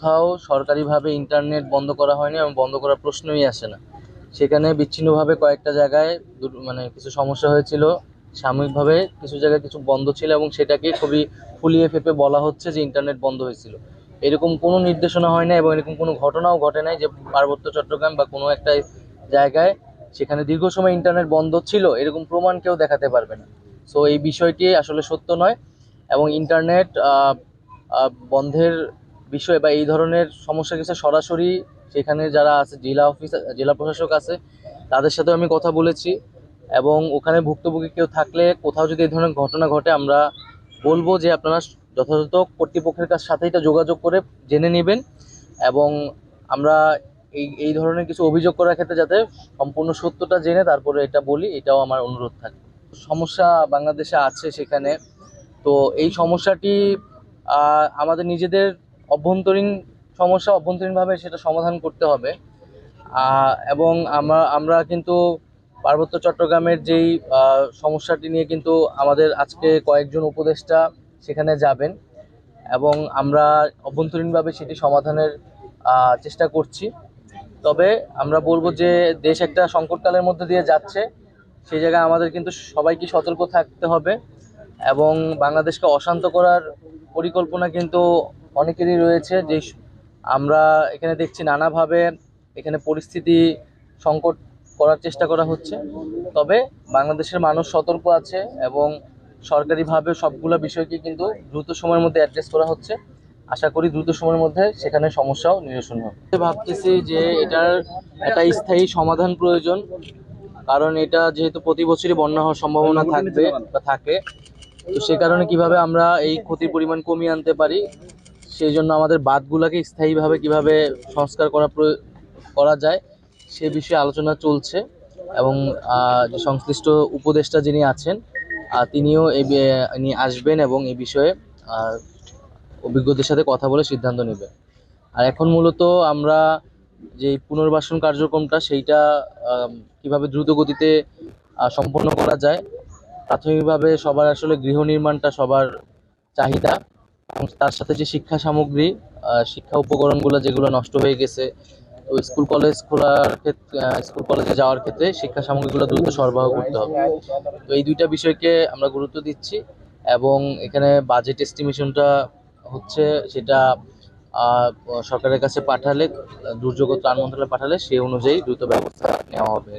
কোথাও সরকারিভাবে ইন্টারনেট বন্ধ করা হয়নি এবং বন্ধ করার প্রশ্নই আসে না। সেখানে বিচ্ছিন্নভাবে কয়েকটা জায়গায় মানে কিছু সমস্যা হয়েছিল। সাময়িকভাবে কিছু জায়গায় কিছু বন্ধ ছিল এবং সেটাকে খুবই ফুলিয়ে ফেপে বলা হচ্ছে যে ইন্টারনেট বন্ধ হয়েছিল। এরকম কোনো নির্দেশনা হয় না এবং এরকম কোনো ঘটনাও ঘটে নাই যে পার্বত্য চট্টগ্রাম বা কোনো একটা জায়গায় সেখানে দীর্ঘ সময় ইন্টারনেট বন্ধ ছিল, এরকম প্রমাণ কেউ দেখাতে পারবে না। সো এই বিষয়টি আসলে সত্য নয় এবং ইন্টারনেট বন্ধের বিষয় বা এই ধরনের সমস্যা কিছু সরাসরি সেখানে যারা আছে, জেলা অফিস, জেলা প্রশাসক আছে, তাদের সাথেও আমি কথা বলেছি এবং ওখানে ভুক্তভোগী কেউ থাকলে কোথাও যদি এই ধরনের ঘটনা ঘটে, আমরা বলব যে আপনারা যথাযথ কর্তৃপক্ষের কাছ সাথে এটা যোগাযোগ করে জেনে নেবেন এবং আমরা এই এই ধরনের কিছু অভিযোগ করার ক্ষেত্রে যাতে সম্পূর্ণ সত্যটা জেনে তারপরে এটা বলি, এটাও আমার অনুরোধ থাকে সমস্যা বাংলাদেশে আছে সেখানে, তো এই সমস্যাটি আমাদের নিজেদের অভ্যন্তরীণ সমস্যা অভ্যন্তরীণভাবে সেটা সমাধান করতে হবে। এবং আমরা আমরা কিন্তু পার্বত্য চট্টগ্রামের যেই সমস্যাটি নিয়ে কিন্তু আমাদের আজকে কয়েকজন উপদেষ্টা সেখানে যাবেন এবং আমরা অভ্যন্তরীণভাবে সেটি সমাধানের চেষ্টা করছি। তবে আমরা বলব যে দেশ একটা সংকটকালের মধ্যে দিয়ে যাচ্ছে সেই জায়গায় আমাদের কিন্তু সবাইকে সতর্ক থাকতে হবে এবং বাংলাদেশকে অশান্ত করার পরিকল্পনা কিন্তু অনেকেরই রয়েছে যে আমরা এখানে দেখছি নানাভাবে এখানে পরিস্থিতি সংকট করার চেষ্টা করা হচ্ছে। তবে বাংলাদেশের মানুষ সতর্ক আছে এবং সরকারিভাবে সবগুলো বিষয়কে কিন্তু দ্রুত সময়ের মধ্যে অ্যাড্রেস করা হচ্ছে। আশা করি দ্রুত সময়ের মধ্যে সেখানে সমস্যাও নিরসন হবে। ভাবতেছি যে এটার একটা স্থায়ী সমাধান প্রয়োজন, কারণ এটা যেহেতু প্রতি বছরই বন্যা হওয়ার সম্ভাবনা থাকবে বা থাকে, তো সে কারণে কীভাবে আমরা এই ক্ষতির পরিমাণ কমিয়ে আনতে পারি সেই জন্য আমাদের বাঁধগুলোকে স্থায়ীভাবে কীভাবে সংস্কার করা করা যায়, সে বিষয়ে আলোচনা চলছে এবং যে সংশ্লিষ্ট উপদেষ্টা যিনি আছেন তিনিও এই নিয়ে আসবেন এবং এই বিষয়ে অভিজ্ঞদের সাথে কথা বলে সিদ্ধান্ত নেবে আর এখন মূলত আমরা যে পুনর্বাসন কার্যক্রমটা, সেইটা কীভাবে দ্রুত গতিতে সম্পন্ন করা যায়, প্রাথমিকভাবে সবার আসলে গৃহ নির্মাণটা সবার চাহিদা। তার সাথে যে শিক্ষা সামগ্রী শিক্ষা উপকরণগুলো যেগুলো নষ্ট হয়ে গেছে স্কুল কলেজ খোলার ক্ষেত্রে স্কুল কলেজে যাওয়ার ক্ষেত্রে শিক্ষা সামগ্রীগুলো দ্রুত সরবরাহ করতে হবে। তো এই দুইটা বিষয়কে আমরা গুরুত্ব দিচ্ছি এবং এখানে বাজেট এস্টিমেশনটা হচ্ছে সেটা সরকারের কাছে পাঠালে, দুর্যোগ ত্রাণ মন্ত্রণালয়ে পাঠালে সেই অনুযায়ী দ্রুত ব্যবস্থা নেওয়া হবে।